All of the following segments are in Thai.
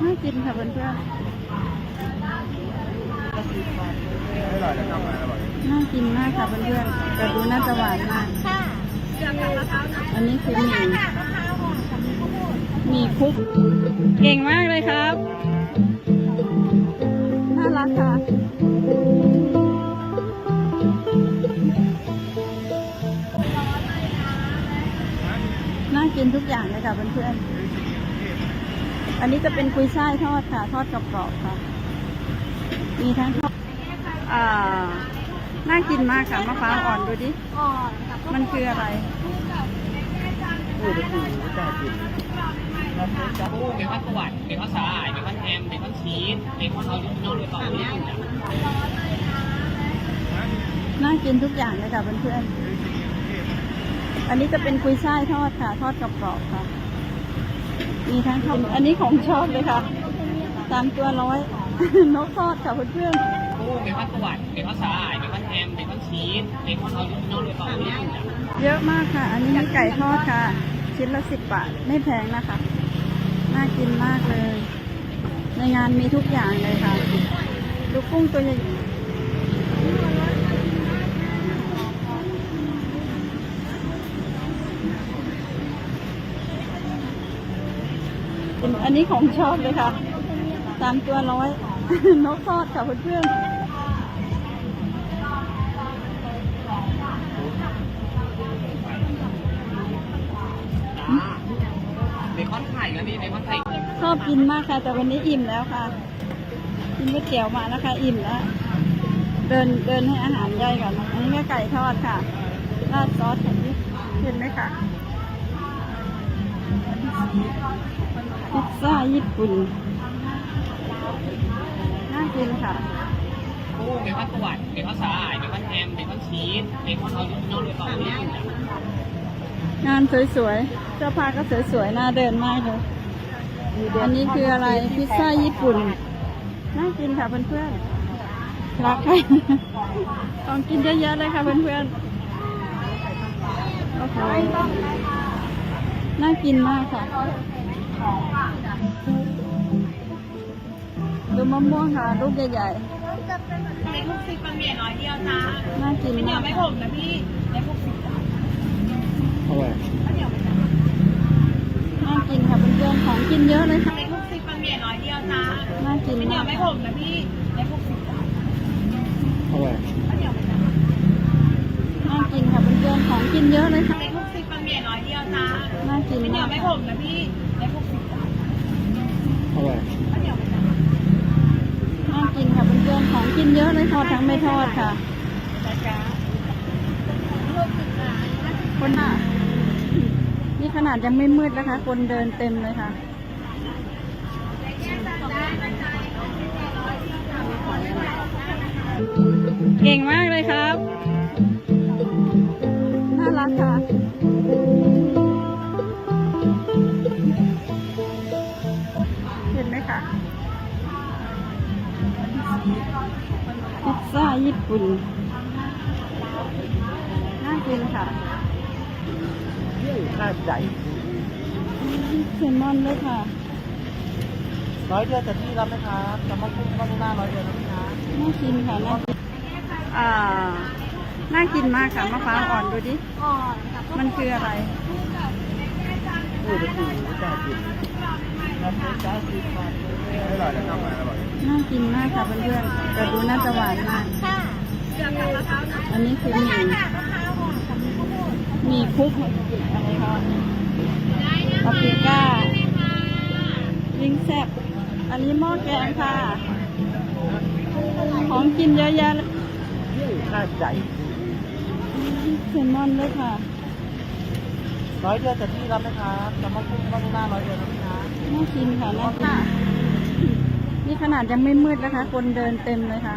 น่ากินค่ะเพื่อนไม่อร่อยจะทำอะไรอร่อยๆน่ากินมากค่ะเพื่อนๆแต่ดูน่าจะหวานมากอันนี้คือหมี่หมี่คลุก เก่งมากเลยครับ น่ารักค่ะ น่ากินทุกอย่างเลยค่ะเพื่อนๆ อันนี้จะเป็นกุยช่ายทอดค่ะ ทอดกรอบๆค่ะ มีทั้งทอดอ่าน่ากินมากค่ะมะพร้าวอ่อนดูดิ อ่อนค่ะมันคืออะไรพูดไปถูกแต่กินกุ้งเบคอนสวัสดเบคอนสาหร่ายเบคอนแฮมเบคอนชีสเบคอนออริจินอลโดยตรงนี้จ้ะน่ากินทุกอย่างเลยค่ะเพื่อนๆ อันนี้จะเป็นกุยช่ายทอดค่ะ ทอดกรอบๆค่ะ มีทั้งทอดอันนี้ของชอบเลยค่ะสามตัวร้อยนกทอดค่ะเพื่อนกุ้งเบคอนสวัสดิ์เบคอนสาหร่ายเบคอนแฮมเบคอนชีสเบคอนออริจินอลโดยตรงนี้จ้ะๆเยอะมากค่ะ อันนี้มีไก่ทอดค่ะ ชิ้นละสิบบาทไม่แพงนะคะ น่ากินมากเลย ในงานมีทุกอย่างเลยค่ะ ดูกุ้งตัวใหญ่อั นนี้ของชอบเลยค่ะสามตัวร้อย นกทอดค่ะเพื่อนๆเบคอนไข่นะพี่เบคอนไข่ชอบกินมากค่ะ แต่วันนี้อิ่มแล้วค่ะ กินก๋วยเตี๋ยวมาแล้วค่ะอิ่มแล้ว เดินเดินให้อาหารย่อยก่อนนะอันนี้ก็ไก่ทอดค่ะราดซอสแบบนี้เห็นไหมคะ พิซซ่าญี่ปุ่น น่ากินค่ะกุ้งเบคอนสวัสดิ์เบคอนสาหร่ายเบคอนแฮมเบคอนชีสเบคอนออริจินอลโดยตรงนี้จ้ะงานสวยๆเสื้อผ้าก็สวยๆ น่าเดินมากเลย อันนี้คืออะไร พิซซ่าญี่ปุ่น น่ากินค่ะเพื่อนๆ รักค่ะของกินเยอะๆเลยค่ะเพื่อนๆ โอ้โห น่ากินมากค่ะ ดูมะม่วงค่ะลูกใหญ่เล็กหกสิบบะหมี่น้อยเดียวจ้าๆน่ากินไม่เหนียมาวกไม่ผมนะพี่เล็กหกสิบจ้าอร่อยไม่เหนียวไม่จ้าน่ากินค่ะเพื่อนๆของกินเยอะเลยค่ะเล็กหกสิบบะหมี่น้อยเดียวจ้าน่ากินไม่เหนียมาวกไม่ผมนะพี่เล็กหกสิบจ้าอร่อยไม่เหนียวไม่จ้าน่ากินค่ะเพื่อนๆของกินเยอะเลยค่ะเล็กหกสิบบะหมี่น้อยเดียวจ้า น่า กินไม่เหนียมาวกไม่ผมนะพี่เล็กหกสิบจ้าอร่อยไม่เหนียวไม่จ้าน่ากินค่ะเพื่อนๆของกินเยอะเลยทอดทั้งไม่ทอดค่ะจ้าคนน่ะนี่ขนาดยังไม่มืดนะคะ คนเดินเต็มเลยค่ะเก่งมากเลยครับ น่ารักค่ะ พิซซ่าญี่ปุ่น น่ากินค่ะข้าวใหญ่เซลมอนด้วยค่ะ ร้อยเดียวแต่ที่รับไหมครับจะมาคุ้มต้องหน้าร้อยเดียวนะพี่นะน่ากินค่ะ น่ากินอ่า น่ากินมากค่ะมะพร้าวอ่อนดูดิอ่อนค่ะมันคืออะไรพูดไปถูกแต่กินรับไม่จ้าสิบบาทไม่ อร่อยจะทำอะไรอร่อยน่ากินมากค่ะเพื่อนๆแต่ดูน่าจะหวานมากอันนี้คือหมี่ค่ะหมี่คุกอะไรคะปาปริก้ายิงแซ่บอันนี้หม้อแกงค่ะ ของกินเยอะแยะเลยข้าใหญ่เซลมอนด้วยค่ะ ร้อยเดียวแต่ที่รับไหมครับจะมาคุ้มต้องหน้าร้อยเดียวนะพี่นะน่ากินค่ะน่ากินนี่ขนาดยังไม่มืดนะคะ คนเดินเต็มเลยค่ะ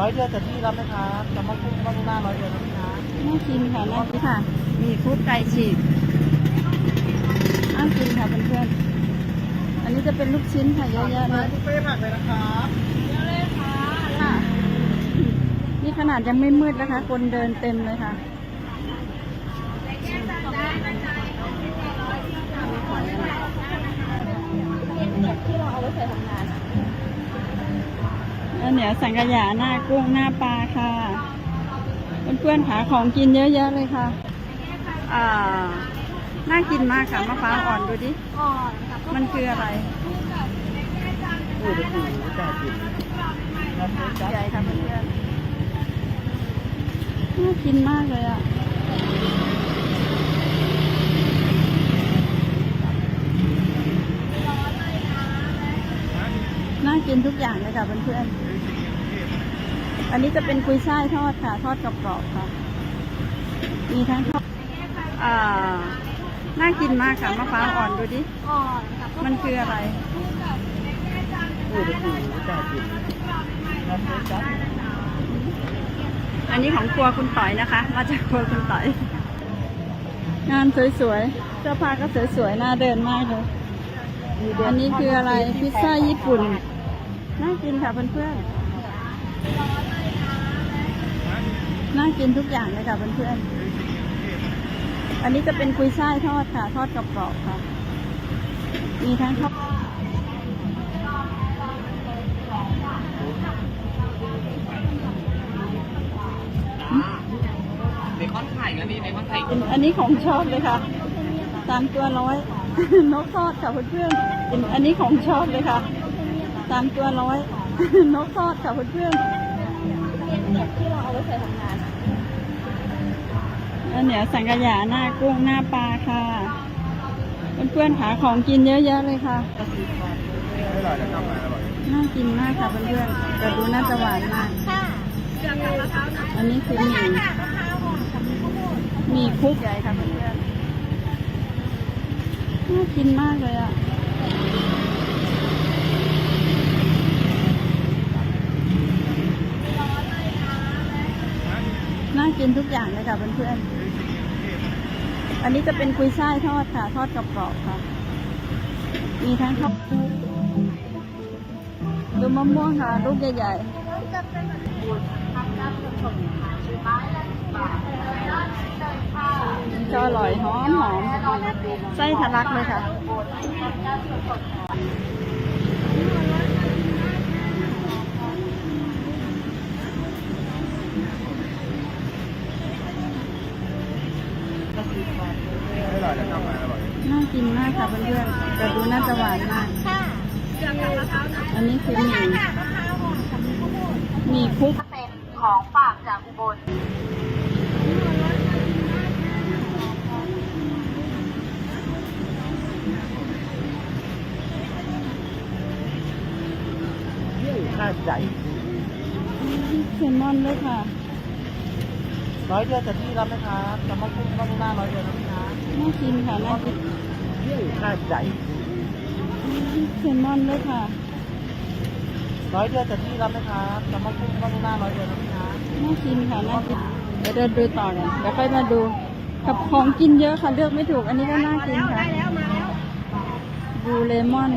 ร้อยเดียวแต่ที่รับไหมครับจะมาคุ้มมาหน้าร้อยเดียวนะครับน่ากินค่ะน่ากินค่ะ มีคุกไก่ฉีกน่ากินค่ะเพื่อนๆ อันนี้จะเป็นลูกชิ้นค่ะเยอะแยะเลยบุฟเฟ่ต์ผักเลยนะครับค่ะ นี่ขนาดยังไม่มืดนะคะ คนเดินเต็มเลยค่ะที่เราเอาไว้ใส่ทำงาน อะอันเหนียวสังขยาหน้ากุ้งหน้าปลาค่ะเพื่อนๆหาของกินเยอะแยะเลยค่ะอ่าน่ากินมากค่ะมะพร้าวอ่อนดูดิอ่อนค่ะมันคืออะไรพูดถึงกากินน้ำเนื้อใหญ่ค่ะเพื่อนๆน่ากินมากเลยอะน่ากินทุกอย่างเลยค่ะเพื่อนๆ อันนี้จะเป็นกุยช่ายทอดค่ะ ทอดกรอบๆค่ะ มีทั้งทอดอ่าน่ากินมากค่ะมะพร้าวอ่อนดูดิ อ่อนค่ะมันคืออะไรพูดถึงกากินน้ำเนื้ออันนี้ของครัวคุณต่อยนะคะ มาจากครัวคุณต่อย งานสวยๆ เสื้อผ้าก็สวยๆ น่าเดินมากเลย อันนี้คืออะไร พิซซ่าญี่ปุ่น น่ากินค่ะเพื่อนๆ น่ากินทุกอย่างเลยค่ะเพื่อนๆ อันนี้จะเป็นกุยช่ายทอดค่ะ ทอดกรอบๆค่ะ มีทั้งทอดเบคอนไข่แล้วนี่เบคอนไข่อันนี้ของชอบเลยค่ะสามตัวร้อยนกทอดค่ะเพื่อนๆ อันนี้ของชอบเลยค่ะสามตัวร้อยนกทอดค่ะเพื่อนที่เราเอาไว้ใส่ทำงาน อันเหนียวสังขยาหน้ากุ้งหน้าปลาค่ะเพื่อนๆหาของกินเยอะแยะเลยค่ะน่ากินมากค่ะเพื่อนๆแต่ดูน่าจะหวานมากอันนี้คือหมี่หมี่คลุกใหญ่ค่ะเพื่อนๆน่ากินมากเลยอะ น่ากินทุกอย่างเลยค่ะเพื่อนๆ อันนี้จะเป็นกุยช่ายทอดค่ะ ทอดกรอบๆค่ะ มีทั้งทอดดูมะม่วงค่ะลูกใหญ่ๆจะอร่อยหอมหอมไส้ทะลักเลยค่ะ ร่อยนะครับอร่อย น่ากินมากค่ะเพื่อนๆแต่ดูน่าจะหวานมาก ค่ะเกี่ยวกับมะพร้าวนะอันนี้คือหมี่มะพร้าวอ่อนกับข้าวโพดหมี่คุกเป็นของฝากจากอุบลคาใหญ่เซลมอนด้วยค่ะ ร้อยเดียวแต่ที่รับไหมครับจะมาคุ้มมาหน้าร้อยเดียวนะครับ น่ากินค่ะน่ากินคาดใหญ่เซลมอนด้วยค่ะ ร้อยเดียวแต่ที่รับไหมครับจะมาคุ้มมาหน้าร้อยเดียวนะครับน่ากินค่ะน่ากินเดี๋ยวเดินดูต่อกันเดี๋ยวค่อยมาดู กับของกินเยอะค่ะเลือกไม่ถูก อันนี้ก็น่ากินค่ะได้แล้วมาแล้วบูเลมอน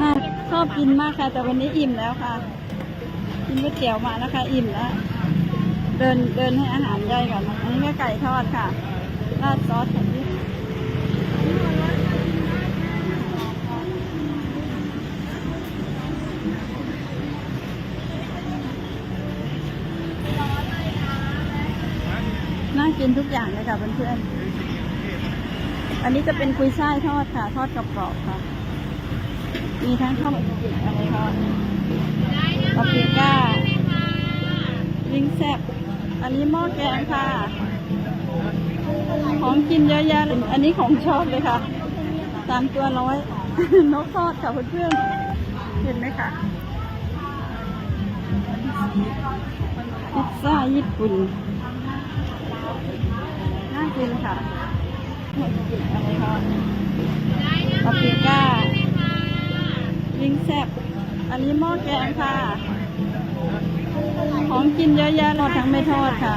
น่าชอบกินมากค่ะ แต่วันนี้อิ่มแล้วค่ะ กินก๋วยเตี๋ยวมาแล้วค่ะอิ่มแล้ว เดินเดินให้อาหารย่อยก่อนอันนี้ก็ไก่ทอดค่ะ ราดซอสค่ะพี่น่ากินทุกอย่างเลยค่ะเพื่อนๆ อันนี้จะเป็นกุยช่ายทอดค่ะ ทอดกรอบๆค่ะ มีทั้งข้าวมันจิกอะไรคะปาปริก้าลิงแซบอันนี้หม้อแกงค่ะ ของกินเยอะแยะเลยอันนี้ของชอบเลยค่ะสามตัวร้อย นกทอดค่ะเพื่อนๆเห็นไหมคะพิซซ่าญี่ปุ่น น่ากินค่ะอะไรคะปาปริก้าซ่บอันนี้หม้อแกงค่ะ ของกินเยอะแยะรอดทั้งไม่ทอดค่ะ